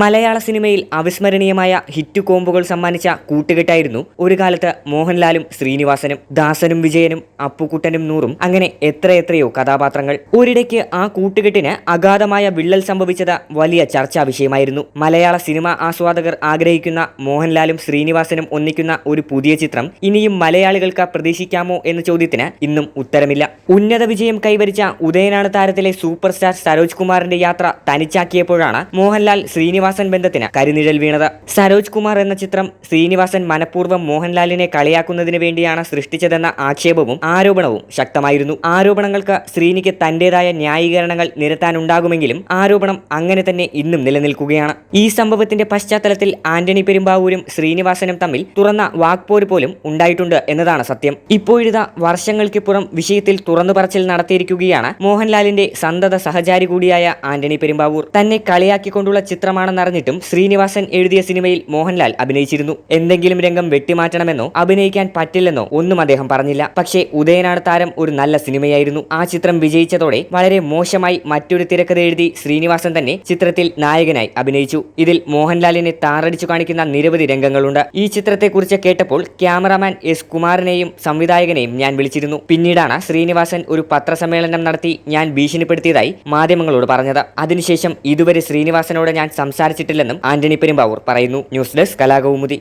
മലയാള സിനിമയിൽ അവിസ്മരണീയമായ ഹിറ്റ് കോമ്പുകൾ സമ്മാനിച്ച കൂട്ടുകെട്ടായിരുന്നു ഒരു കാലത്ത് മോഹൻലാലും ശ്രീനിവാസനും ദാസനും വിജയനും അപ്പുക്കുട്ടനും നൂറും. അങ്ങനെ എത്രയെത്രയോ കഥാപാത്രങ്ങൾ. ഒരിടയ്ക്ക് ആ കൂട്ടുകെട്ടിന് അഗാധമായ വിള്ളൽ സംഭവിച്ചത് വലിയ ചർച്ചാ വിഷയമായിരുന്നു. മലയാള സിനിമാ ആസ്വാദകർ ആഗ്രഹിക്കുന്ന മോഹൻലാലും ശ്രീനിവാസനും ഒന്നിക്കുന്ന ഒരു പുതിയ ചിത്രം ഇനിയും മലയാളികൾക്ക് പ്രതീക്ഷിക്കാമോ എന്ന ചോദ്യത്തിന് ഇന്നും ഉത്തരമില്ല. ഉന്നത വിജയം കൈവരിച്ച ഉദയനാണ് താരത്തിലെ സൂപ്പർ സ്റ്റാർ സരോജ് കുമാറിന്റെ യാത്ര തനിച്ചാക്കിയപ്പോഴാണ് മോഹൻലാൽ ശ്രീനിവാസൻ ബന്ധത്തിന് കരിനിഴൽ വീണത്. സരോജ് കുമാർ എന്ന ചിത്രം ശ്രീനിവാസൻ മനഃപൂർവം മോഹൻലാലിനെ കളിയാക്കുന്നതിന് വേണ്ടിയാണ് സൃഷ്ടിച്ചതെന്ന ആക്ഷേപവും ആരോപണവും ശക്തമായിരുന്നു. ആരോപണങ്ങൾക്ക് ശ്രീനിക്ക് തന്റേതായ ന്യായീകരണങ്ങൾ നിരത്താനുണ്ടാകുമെങ്കിലും ആരോപണം അങ്ങനെ തന്നെ ഇന്നും നിലനിൽക്കുകയാണ്. ഈ സംഭവത്തിന്റെ പശ്ചാത്തലത്തിൽ ആന്റണി പെരുമ്പാവൂരും ശ്രീനിവാസനും തമ്മിൽ തുറന്ന വാക്പോര് പോലും ഉണ്ടായിട്ടുണ്ട് എന്നതാണ് സത്യം. ഇപ്പോഴിതാ വർഷങ്ങൾക്കിപ്പുറം വിഷയത്തിൽ തുറന്നു പറച്ചിൽ നടത്തിയിരിക്കുകയാണ് മോഹൻലാലിന്റെ സന്തത സഹചാരി കൂടിയായ ആന്റണി പെരുമ്പാവൂർ. തന്നെ കളിയാക്കിക്കൊണ്ടുള്ള ചിത്രമാണെന്നറിഞ്ഞിട്ടും ശ്രീനിവാസൻ എഴുതിയ സിനിമയിൽ മോഹൻലാൽ അഭിനയിച്ചിരുന്നു. എന്തെങ്കിലും രംഗം വെട്ടിമാറ്റണമെന്നോ അഭിനയിക്കാൻ പറ്റില്ലെന്നോ ഒന്നും അദ്ദേഹം പറഞ്ഞില്ല. പക്ഷേ ഉദയനാട് താരം ഒരു നല്ല സിനിമയായിരുന്നു. ആ ചിത്രം വിജയിച്ചതോടെ വളരെ മോശമായി മറ്റൊരു തിരക്കഥ എഴുതി ശ്രീനിവാസൻ തന്നെ ചിത്രത്തിൽ നായകനായി അഭിനയിച്ചു. ഇതിൽ മോഹൻലാലിനെ താറടിച്ചു കാണിക്കുന്ന നിരവധി രംഗങ്ങളുണ്ട്. ഈ ചിത്രത്തെക്കുറിച്ച് കേട്ടപ്പോൾ ക്യാമറാമാൻ എസ് കുമാറിനെയും സംവിധായകനെയും ഞാൻ വിളിച്ചിരുന്നു. പിന്നീടാണ് ശ്രീനിവാസൻ ഒരു പത്രസമ്മേളനം നടത്തി ഞാൻ ഭീഷണിപ്പെടുത്തിയതായി മാധ്യമങ്ങളോട് പറഞ്ഞത്. അതിനുശേഷം ഇതുവരെ ശ്രീനിവാസനോട് ഞാൻ സംസാരിച്ചിട്ടില്ലെന്നും ആന്റണി പെരുമ്പാവൂർ പറയുന്നു. News desk Kalakaumudi.